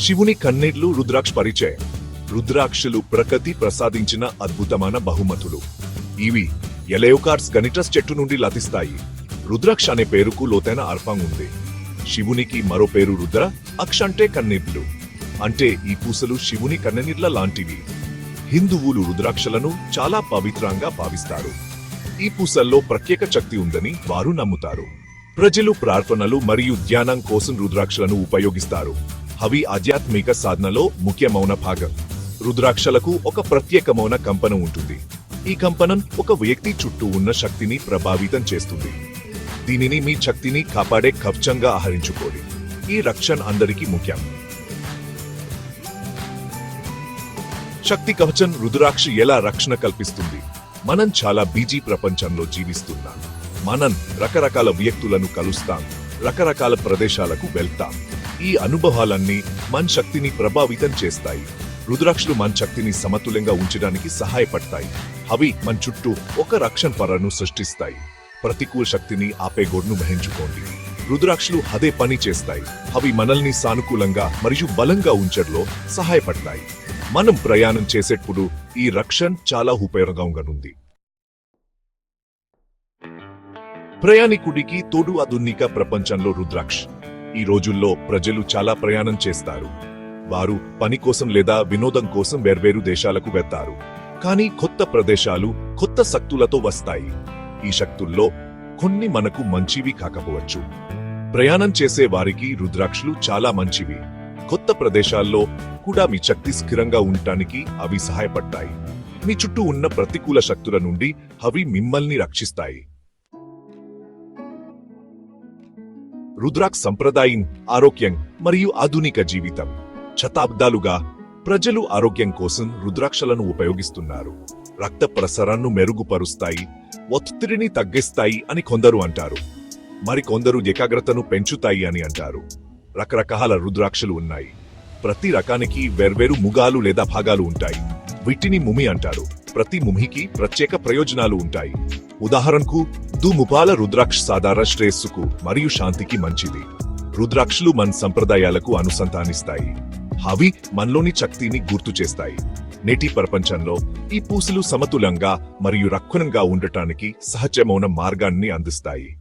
శివుని కన్నీళ్ళు రుద్రాక్ష పరిచయం. రుద్రాక్షలు ప్రకృతి ప్రసాదించిన అద్భుతమైన బహుమతులు. ఇవి ఎలయోకార్స్ గనిటస్ చెట్టు నుండి లతిస్తాయి. రుద్రాక్ష అనే పేరుకు లోతైన అర్థం ఉంది. శివునికి మరో పేరు రుద్ర అక్ష అంటే కన్నీళ్ళు. అంటే ఈ పూసలు శివుని కన్ననీళ్ళ లాంటివి. హిందువులు రుద్రాక్షలను చాలా పవిత్రంగా భావిస్తారు. ఈ పూసల్లో ప్రత్యేక శక్తి ఉందని వారు నమ్ముతారు. ప్రజలు ప్రార్థనలు మరియు ధ్యానం కోసం రుద్రాక్షలను ఉపయోగిస్తారు. అవి ఆధ్యాత్మిక సాధనలో ముఖ్యమైన భాగం. రుద్రాక్షలకు ఒక ప్రత్యేకమైన కంపనం ఉంటుంది. ఈ కంపనం ఒక వ్యక్తి చుట్టూ ఉన్న శక్తిని ప్రభావితం చేస్తుంది. దీనిని మీ శక్తిని కాపాడే కవచంగా ఆహరించుకోండి. ఈ రక్షణ అందరికీ ముఖ్యం. శక్తి కవచం రుద్రాక్ష ఎలా రక్షణ కల్పిస్తుంది? మనం చాలా బీజీ ప్రపంచంలో జీవిస్తున్నాం. మనం రకరకాల వ్యక్తులను కలుస్తాం. రకరకాల ప్రదేశాలకు వెళ్తాం. ఈ అనుభవాలన్నీ మన శక్తిని ప్రభావితం చేస్తాయి. రుద్రాక్షలు మన శక్తిని సమతుల్యంగా ఉంచడానికి సహాయపడతాయి. అవి మన చుట్టూ ఒక రక్షణ పరను సృష్టిస్తాయి. ప్రతికూల శక్తిని ఆపే గోడ్ను వహించుకోండి. రుద్రాక్షలు అదే పని చేస్తాయి. అవి మనల్ని సానుకూలంగా మరియు బలంగా ఉంచడంలో సహాయపడతాయి. మనం ప్రయాణం చేసేటప్పుడు ఈ రక్షణ చాలా ఉపయోగంగా ఉంది ప్రయాణికుడికి తోడు ఆధునిక ప్రపంచంలో రుద్రాక్ష. ఈ రోజుల్లో ప్రజలు చాలా ప్రయాణం చేస్తారు. వారు పని కోసం లేదా వినోదం కోసం వేర్వేరు దేశాలకు వెళ్తారు. కానీ కొత్త ప్రదేశాలు కొత్త శక్తులతో వస్తాయి. ఈ శక్తుల్లో కొన్ని మనకు మంచివి కాకపోవచ్చు. ప్రయాణం చేసే వారికి రుద్రాక్షలు చాలా మంచివి. కొత్త ప్రదేశాల్లో కూడా మీ శక్తి స్థిరంగా ఉండటానికి అవి సహాయపడతాయి. మీ చుట్టూ ఉన్న ప్రతికూల శక్తుల నుండి అవి మిమ్మల్ని రక్షిస్తాయి. రుద్రాక్ష సంప్రదాయం ఆరోగ్యం మరియు ఆధునిక జీవితం. శతాబ్దాలుగా ప్రజలు ఆరోగ్యం కోసం రుద్రాక్షలను ఉపయోగిస్తున్నారు. రక్త ప్రసరణను మెరుగుపరుస్తాయి ఒత్తిడిని తగ్గిస్తాయి అని కొందరు అంటారు. మరికొందరు ఏకాగ్రతను పెంచుతాయి అని అంటారు. రకరకాల రుద్రాక్షలు ఉన్నాయి. ప్రతి రకానికి వేర్వేరు ముగాలు లేదా భాగాలు ఉంటాయి. వీటిని ముమి అంటారు. ప్రతి ముమికి ప్రత్యేక ప్రయోజనాలు ఉంటాయి. ఉదాహరణకు దుముపాల రుద్రాక్ష సాధారణ శ్రేయస్సుకు మరియు శాంతికి మంచిది. రుద్రాక్షలు మన సంప్రదాయాలకు అనుసంధానిస్తాయి. అవి మనలోని శక్తిని గుర్తు చేస్తాయి. నేటి ప్రపంచంలో ఈ పూసలు సమతులంగా మరియు రక్షణంగా ఉండటానికి సహజమైన మార్గాన్ని అందిస్తాయి.